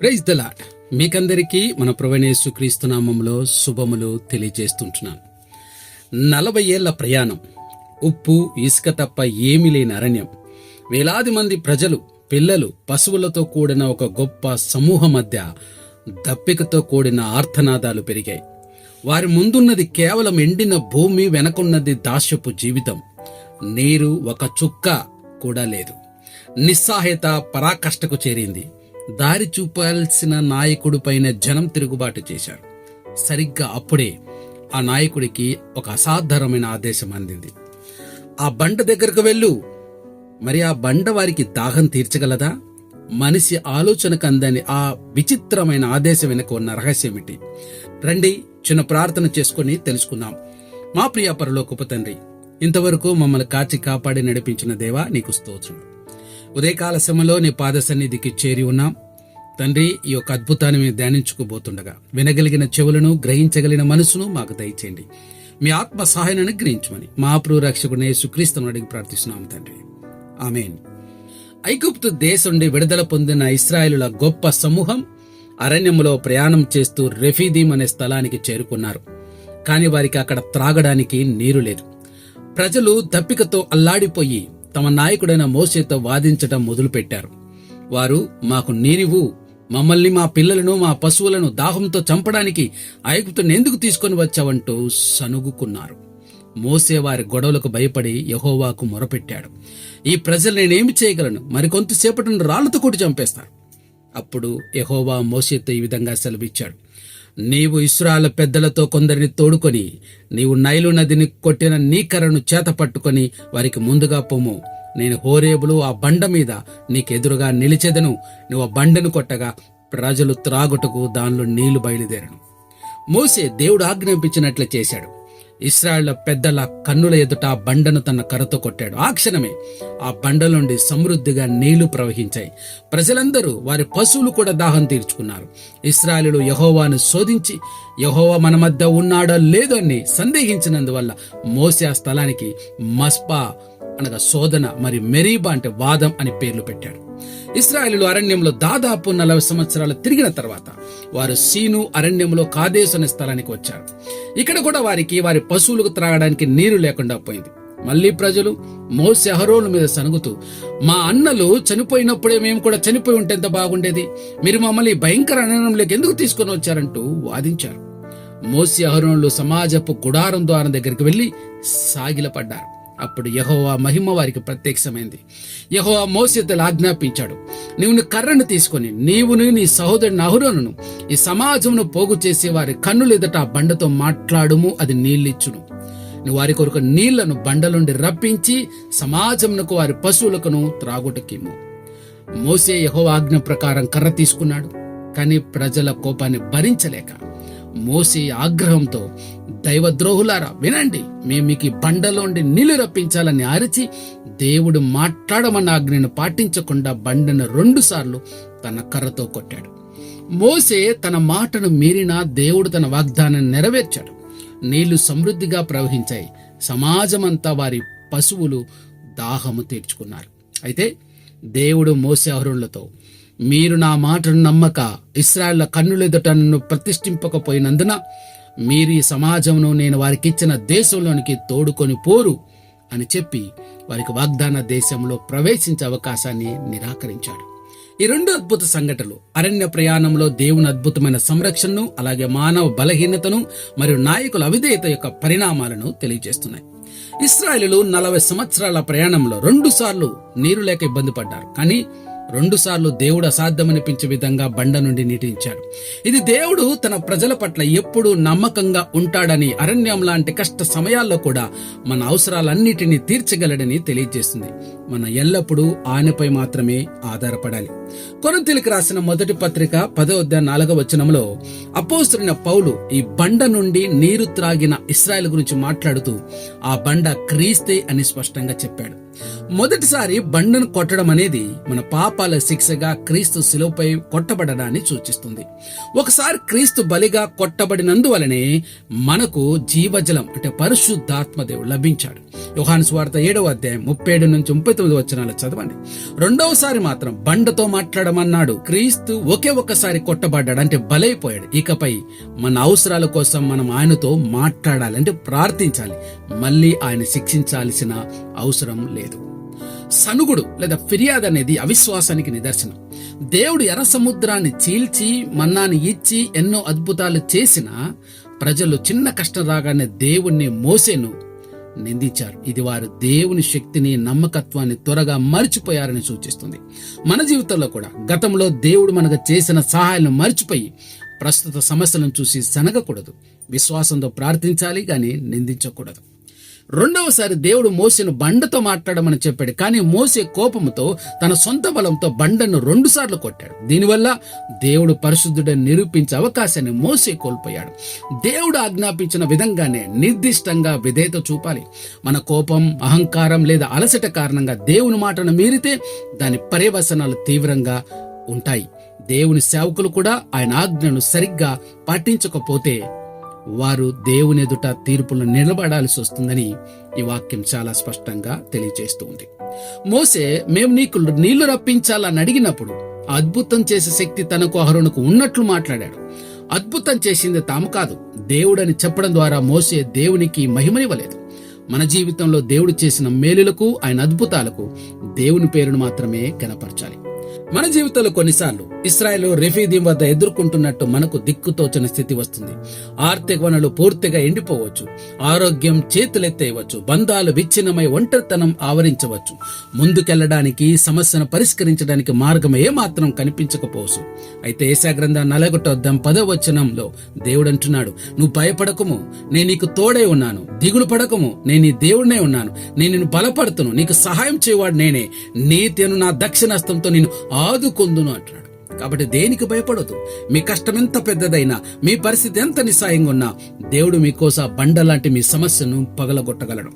Praise the lord మీకందరికీ మన ప్రవణేశు క్రీస్తునామంలో శుభములు తెలియజేస్తుంటున్నాను. నలభై ఏళ్ళ ప్రయాణం ఉప్పు ఇసుక తప్ప ఏమీ లేని అరణ్యం. వేలాది మంది ప్రజలు పిల్లలు పశువులతో కూడిన ఒక గొప్ప సమూహం మధ్య దప్పికతో కూడిన ఆర్తనాదాలు పెరిగాయి. వారి ముందున్నది కేవలం ఎండిన భూమి వెనకున్నది దాస్యపు జీవితం. నీరు ఒక చుక్క కూడా లేదు. నిస్సాహ్యత పరాకష్టకు చేరింది. దారి చూపాల్సిన నాయకుడి పైన జనం తిరుగుబాటు చేశారు సరిగ్గా అప్పుడే ఆ నాయకుడికి ఒక అసాధారణమైన ఆదేశం అందింది. ఆ బండ దగ్గరకు వెళ్ళు. మరి ఆ బండ వారికి దాహం తీర్చగలదా? మనిషి ఆలోచనకు అందని ఆ విచిత్రమైన ఆదేశం వెనుక ఉన్న రహస్యమిటి రండి చిన్న ప్రార్థన చేసుకుని తెలుసుకుందాం. మా ప్రియ పరలోకపు తండ్రి ఇంతవరకు మమ్మల్ని కాచి కాపాడి నడిపించిన దేవా నీకు స్తోత్రం. ఉదయకాల సమయంలో నీ పాద సన్నిధికి చేరి ఉన్నాం. తండ్రి ఈ యొక్క అద్భుతాన్ని మేము ధ్యానించుకోబోతుండగా వినగలిగిన చెవులను గ్రహించగలిగిన మనసును మాకు దయచేయండి. మీ ఆత్మ సహాయాన్ని అనుగ్రహించమని మా ప్రియ రక్షకుడు యేసుక్రీస్తును అడిగి ప్రార్థిస్తున్నాము తండ్రి. ఆమెన్. ఐగుప్తు దేశం నుండి విడుదల పొందిన ఇస్రాయేలుల గొప్ప సమూహం అరణ్యములో ప్రయాణం చేస్తూ రెఫీదీం అనే స్థలానికి చేరుకున్నారు. కానీ వారికి అక్కడ త్రాగడానికి నీరు లేదు. ప్రజలు దప్పికతో అల్లాడిపోయి తమ నాయకుడైన మోసేతో వాదించటం మొదలుపెట్టారు. వారు మాకు నీరివు మమ్మల్ని మా పిల్లలను మా పశువులను దాహంతో చంపడానికి ఐగుప్తుని ఎందుకు తీసుకొని వచ్చావంటూ సనుగుకున్నారు మోసే వారి గొడవలకు భయపడి యహోవాకు మొరపెట్టాడు. ఈ ప్రజలు నేనేమి చేయగలను? మరికొంతసేపటిని రాళ్ళతో కొట్టి చంపేస్తాను అప్పుడు యహోవా మోసేతో ఈ విధంగా సెలవిచ్చాడు. నీవు ఇస్రాల పెద్దలతో కొందరిని తోడుకొని నీవు నైలు నదిని కొట్టిన నీ కర్రను చేత పట్టుకొని వారికి ముందుగా పొమ్ము నేను హోరేబులు ఆ బండ మీద నీకెదురుగా నిలిచెదను. నువ్వు ఆ బండను కొట్టగా ప్రజలు త్రాగుటకు దానిలో నీళ్ళు బయలుదేరను. మోసే దేవుడు ఆజ్ఞాపించినట్లు చేశాడు. ఇస్రాయేళ్ళ పెద్దల కన్నుల ఎదుట ఆ బండను తన కర్రతో కొట్టాడు. ఆ క్షణమే ఆ బండ నుండి సమృద్ధిగా నీళ్ళు ప్రవహించాయి. ప్రజలందరూ వారి పశువులు కూడా దాహం తీర్చుకున్నారు. ఇస్రాయలు యహోవాను శోధించి యహోవా మన మధ్య ఉన్నాడో లేదో అని సందేహించినందువల్ల మోసే ఆ స్థలానికి మస్పా అనగా శోధన మరి మెరీబా అంటే వాదం అని పేర్లు పెట్టాడు. ఇస్రాయలు అరణ్యంలో దాదాపు నలభై సంవత్సరాలు తిరిగిన తర్వాత వారు సీను అరణ్యంలో కాదేశ్ అనే స్థలానికి వచ్చారు. ఇక్కడ కూడా వారికి వారి పశువులకు త్రాగడానికి నీరు లేకుండా పోయింది. మళ్ళీ ప్రజలు మోసే అహరోల మీద సనుగుతూ మా అన్నలు చనిపోయినప్పుడే మేము కూడా చనిపోయి ఉంటే ఎంత బాగుండేది? మీరు మమ్మల్ని భయంకర అరణ్యంలోకి ఎందుకు తీసుకొని వచ్చారంటూ వాదించారు. మోసి అహరోనులు సమాజపు గుడారం ద్వారం దగ్గరికి వెళ్ళి సాగిలపడ్డారు. అప్పుడు యహోవా మహిమ వారికి ప్రత్యక్షమైంది. యహోవా మోసేతలు ఆజ్ఞాపించాడు. నీవు నీ కర్రను తీసుకొని నీవును నీ సహోదరుని అహురోనును ఈ సమాజమును పోగు చేసే వారి కన్నులు ఎదుట ఆ బండతో మాట్లాడుము అది నీళ్ళిచ్చును. నువ్వు వారి కొరకు నీళ్ళను బండలుండి రప్పించి సమాజమునకు వారి పశువులకును త్రాగుటకిము మోసే యహోవా ఆజ్ఞ ప్రకారం కర్ర తీసుకున్నాడు. కానీ ప్రజల కోపాన్ని భరించలేక మోసే ఆగ్రహంతో దైవద్రోహులారా వినండి మేము మీకు బండలోండి నీళ్ళు రప్పించాలని అరిచి దేవుడు మాట్లాడమన్న ఆజ్ఞను పాటించకుండా బండను రెండు సార్లు తన కర్రతో కొట్టాడు. మోసే తన మాటను మీరినా దేవుడు తన వాగ్దానాన్ని నెరవేర్చాడు. నీళ్ళు సమృద్ధిగా ప్రవహించాయి. సమాజమంతా వారి పశువులు దాహము తీర్చుకున్నారు. అయితే దేవుడు మోసే అహరులతో మీరు నా మాటను నమ్మక ఇస్రాయళ్ళ కన్నులెదుట నన్ను ప్రతిష్ఠింపకపోయినందున మీరు ఈ సమాజంలో నేను వారికిచ్చిన దేశంలోనికి తోడుకొని పోరు అని చెప్పి వారికి వాగ్దాన దేశంలో ప్రవేశించే అవకాశాన్ని నిరాకరించాడు. ఈ రెండు అద్భుత సంఘటనలు అరణ్య ప్రయాణంలో దేవుని అద్భుతమైన సంరక్షణను అలాగే మానవ బలహీనతను మరియు నాయకుల అవిధేయత యొక్క పరిణామాలను తెలియజేస్తున్నాయి. ఇస్రాయలు నలభై సంవత్సరాల ప్రయాణంలో రెండు సార్లు నీరు లేక ఇబ్బంది పడ్డారు. కానీ రెండుసార్లు దేవుడు అసాధ్యమనిపించే విధంగా బండ నుండి నీటించాడు ఇది దేవుడు తన ప్రజల పట్ల ఎప్పుడూ నమ్మకంగా ఉంటాడని అరణ్యం లాంటి కష్ట సమయాల్లో కూడా మన అవసరాలన్నిటినీ తీర్చగలడని తెలియజేస్తుంది మన ఎల్లప్పుడూ ఆయనపై మాత్రమే ఆధారపడాలి. కొరంతిలికి రాసిన మొదటి పత్రిక పదో అధ్యాయ నాలుగవ వచనంలో అపోస్తున్న పౌలు ఈ బండ నుండి నీరు త్రాగిన ఇస్రాయల్ గురించి మాట్లాడుతూ ఆ బండ క్రీస్తే అని స్పష్టంగా చెప్పాడు. మొదటిసారి బండను కొట్టడం అనేది మన పాపాల శిక్షగా క్రీస్తు శిలువపై కొట్టబడడాన్ని సూచిస్తుంది. ఒకసారి క్రీస్తు బలిగా కొట్టబడినందువలనే మనకు జీవజలం అంటే పరిశుద్ధాత్మ దేవుడు లభించాడు. యోహాను స్వార్థ ఏడవ అధ్యాయం ముప్పై ఏడు నుంచి ముప్పై తొమ్మిది వచ్చినాలు చదవండి. రెండవసారి మాత్రం బండతో మాట్లాడమన్నాడు. క్రీస్తు ఒకే ఒక్కసారి కొట్టబడ్డాడు అంటే బలైపోయాడు. ఇకపై మన అవసరాల కోసం మనం ఆయనతో మాట్లాడాలి అంటే ప్రార్థించాలి. మళ్ళీ ఆయన శిక్షించాల్సిన అవసరం లేదు. సనుగుడు లేదా ఫిర్యాదు అనేది అవిశ్వాసానికి నిదర్శనం. దేవుడు ఎర్ర సముద్రాన్ని చీల్చి మన్నాని ఇచ్చి ఎన్నో అద్భుతాలు చేసిన ప్రజలు చిన్న కష్టం రాగానే దేవుణ్ణి మోసేను నిందించారు. ఇది వారు దేవుని శక్తిని నమ్మకత్వాన్ని త్వరగా మర్చిపోయారని సూచిస్తుంది. మన జీవితంలో కూడా గతంలో దేవుడు మనకు చేసిన సహాయాలను మర్చిపోయి ప్రస్తుత సమస్యలను చూసి సనగకూడదు విశ్వాసంతో ప్రార్థించాలి కానీ నిందించకూడదు. రెండవసారి దేవుడు మోసను బండతో మాట్లాడమని చెప్పాడు. కానీ మోసే కోపంతో తన సొంత బలంతో బండను రెండుసార్లు కొట్టాడు. దీనివల్ల దేవుడు పరిశుద్ధుడని నిరూపించే అవకాశాన్ని మోసే కోల్పోయాడు. దేవుడు ఆజ్ఞాపించిన విధంగానే నిర్దిష్టంగా విధేయత చూపాలి. మన కోపం అహంకారం లేదా అలసట కారణంగా దేవుని మాటను మీరితే దాని పర్యవసనాలు తీవ్రంగా ఉంటాయి. దేవుని సేవకులు కూడా ఆయన ఆజ్ఞను సరిగ్గా పాటించకపోతే వారు దేవుని ఎదుట తీర్పులు నిలబడాల్సి వస్తుందని ఈ వాక్యం చాలా స్పష్టంగా తెలియజేస్తూ ఉంది మోసే మేము నీకు నీళ్ళు రప్పించాలని అడిగినప్పుడు అద్భుతం చేసే శక్తి తనకు అహరుణకు ఉన్నట్లు మాట్లాడాడు. అద్భుతం చేసింది తాము కాదు. దేవుడని చెప్పడం ద్వారా మోసే దేవునికి మహిమనివ్వలేదు. మన జీవితంలో దేవుడు చేసిన మేలులకు ఆయన అద్భుతాలకు దేవుని పేరును మాత్రమే కనపరచాలి మన జీవితంలో కొన్నిసార్లు ఇస్రాయల్ రెఫీదీం వద్ద ఎదుర్కొంటున్నట్టు మనకు దిక్కుతోచని స్థితి వస్తుంది. ఆర్థిక వనరులు పూర్తిగా ఎండిపోవచ్చు. ఆరోగ్యం చేతులెత్తేయవచ్చు. బంధాలు విచ్ఛిన్నమై ఒంటరితనం ఆవరించవచ్చు. ముందుకెళ్ళడానికి సమస్యను పరిష్కరించడానికి మార్గం ఏమాత్రం కనిపించకపోవచ్చు. అయితే ఏశాగ్రంథ నలగొట్టొద్దాం పదవచనంలో దేవుడు అంటున్నాడు నువ్వు భయపడకము. నేను నీకు తోడై ఉన్నాను. దిగులు పడకము. నేను నీ దేవుడినే ఉన్నాను. నేను నిన్ను బలపడుతును నీకు సహాయం చేయవాడు నేనే. నీతిను నా దక్షిణస్తంతో నేను ఆదుకొందును అంటున్నాడు. కాబట్టి దేనికి భయపడదు? మీ కష్టం ఎంత పెద్దదైనా మీ పరిస్థితి ఎంత నిస్సాయంగా ఉన్నా దేవుడు మీకోసం బండ లాంటి మీ సమస్యను పగలగొట్టగలడు.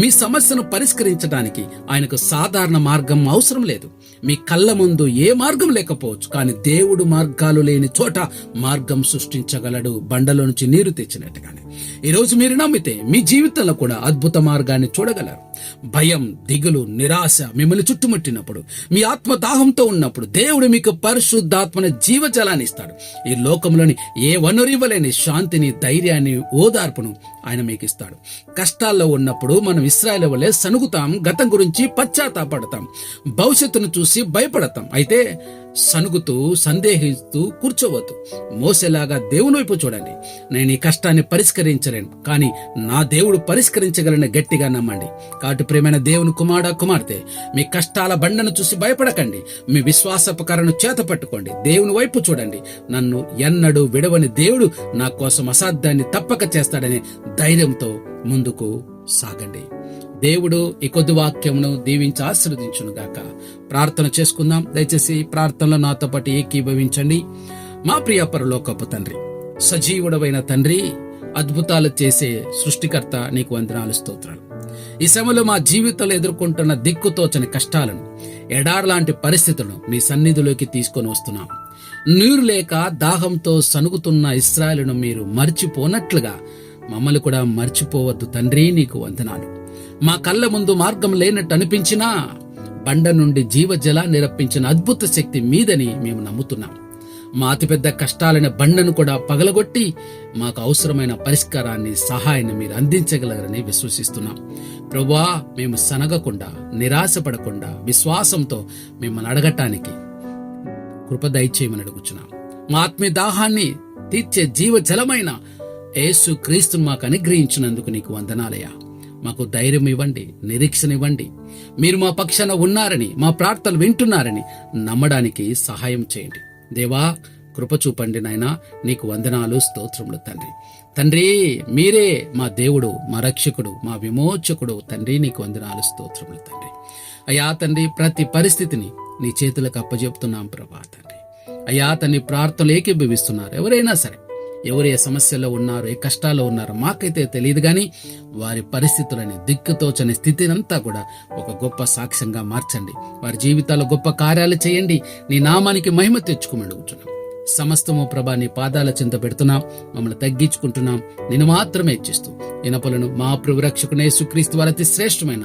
మీ సమస్యను పరిష్కరించడానికి ఆయనకు సాధారణ మార్గం అవసరం లేదు. మీ కళ్ళ ముందు ఏ మార్గం లేకపోవచ్చు కానీ దేవుడు మార్గాలు లేని చోట మార్గం సృష్టించగలడు. బండలో నుంచి నీరు తెచ్చినట్టుగానే. ఈరోజు మీరు నమ్మితే మీ జీవితంలో కూడా అద్భుత మార్గాన్ని చూడగలరు. భయం దిగులు నిరాశ మిమ్మల్ని చుట్టుముట్టినప్పుడు మీ ఆత్మ దాహంతో ఉన్నప్పుడు దేవుడు మీకు పరిశుద్ధాత్మన జీవజలాన్ని ఇస్తాడు. ఈ లోకంలోని ఏ వనరు ఇవ్వలేని శాంతిని ధైర్యాన్ని ఓదార్పును ఆయన మీకు ఇస్తాడు కష్టాల్లో ఉన్నప్పుడు మనం ఇస్రాయల్ వల్లే సనుగుతాం గతం గురించి పశ్చాత్తాపడతాం భవిష్యత్తును చూసి భయపడతాం. అయితే సనుగుతూ సందేహిస్తూ కూర్చోవద్దు. మోసేలాగా దేవుని వైపు చూడండి. నేను ఈ కష్టాన్ని పరిష్కరించలేను కానీ నా దేవుడు పరిష్కరించగలని గట్టిగా నమ్మండి. కాబట్టి ప్రేమైన దేవుని కుమార కుమార్తె మీ కష్టాల బండను చూసి భయపడకండి. మీ విశ్వాసపకరను చేత పట్టుకోండి. దేవుని వైపు చూడండి. నన్ను ఎన్నడూ విడవని దేవుడు నా కోసం అసాధ్యాన్ని తప్పక చేస్తాడని ధైర్యంతో ముందుకు సాగండి. దేవుడు ఈ కొద్ది వాక్యమును దీవించి ఆశీర్వదించునుగాక ప్రార్థన చేసుకుందాం. దయచేసి ప్రార్థనలో నాతో పాటు ఏకీభవించండి. మా ప్రియ పరలోకపు తండ్రి సజీవుడవైన తండ్రి అద్భుతాలు చేసే సృష్టికర్త నీకు వందనాలు స్తోత్రాలు. ఈ సమయంలో మా జీవితంలో ఎదుర్కొంటున్న దిక్కుతోచని కష్టాలను ఎడార్లాంటి పరిస్థితులను మీ సన్నిధిలోకి తీసుకొని వస్తున్నాం నీరు లేక దాహంతో సనుగుతున్న ఇస్రాయలను మీరు మర్చిపోనట్లుగా మమ్మల్ని కూడా మర్చిపోవద్దు తండ్రి నీకు వందనాలు. మా కళ్ళ ముందు మార్గం లేనట్టు అనిపించినా బండ నుండి జీవజలా నిరప్పించిన అద్భుత శక్తి మీదని మేము నమ్ముతున్నాం. మా అతిపెద్ద కష్టాలైన బండను కూడా పగలగొట్టి మాకు అవసరమైన పరిష్కారాన్ని సహాయాన్ని మీరు అందించగలరని విశ్వసిస్తున్నాం. ప్రభువా మేము సనగకుండా నిరాశపడకుండా విశ్వాసంతో మిమ్మల్ని అడగటానికి కృప దయచేయమని అడుగుచున్నాం. మా ఆత్మీయ దాహాన్ని తీర్చే జీవజలమైన యేసు క్రీస్తును మాకు అనుగ్రహించినందుకు నీకు వందనాలయ్యా. మాకు ధైర్యం ఇవ్వండి నిరీక్షణ ఇవ్వండి. మీరు మా పక్షాన ఉన్నారని మా ప్రార్థనలు వింటున్నారని నమ్మడానికి సహాయం చేయండి. దేవా కృప చూపండి నీకు వందనాలు స్తోత్రములు తండ్రి. తండ్రి మీరే మా దేవుడు మా రక్షకుడు మా విమోచకుడు. తండ్రి నీకు వందనాలు స్తోత్రములు తండ్రి. అయ్యా తండ్రి ప్రతి పరిస్థితిని నీ చేతులకు అప్పజెప్తున్నాం ప్రభా తండ్రి. అయ్యా తండ్రి ప్రార్థనలు ఏకీభవిస్తున్నారు. ఎవరైనా సరే ఎవరు ఏ సమస్యలో ఉన్నారు ఏ కష్టాల్లో ఉన్నారు మాకైతే తెలియదు కానీ వారి పరిస్థితులని దిక్కుతోచని స్థితినంతా కూడా ఒక గొప్ప సాక్ష్యంగా మార్చండి. వారి జీవితాల్లో గొప్ప కార్యాలు చేయండి. నీ నామానికి మహిమ తెచ్చుకోమని అడుగుతున్నాం సమస్తము ప్రభా నీ పాదాల చింత పెడుతున్నాం. మమ్మల్ని తగ్గించుకుంటున్నాం. నేను మాత్రమే ఇచ్చిస్తూ ఇనపలను మా ప్రభురక్షకునే సుక్రీస్తు వారి అతి శ్రేష్టమైన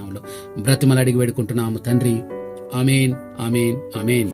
బ్రతిమలు అడిగి వేడుకుంటున్నాము తండ్రి. Amen amen amen.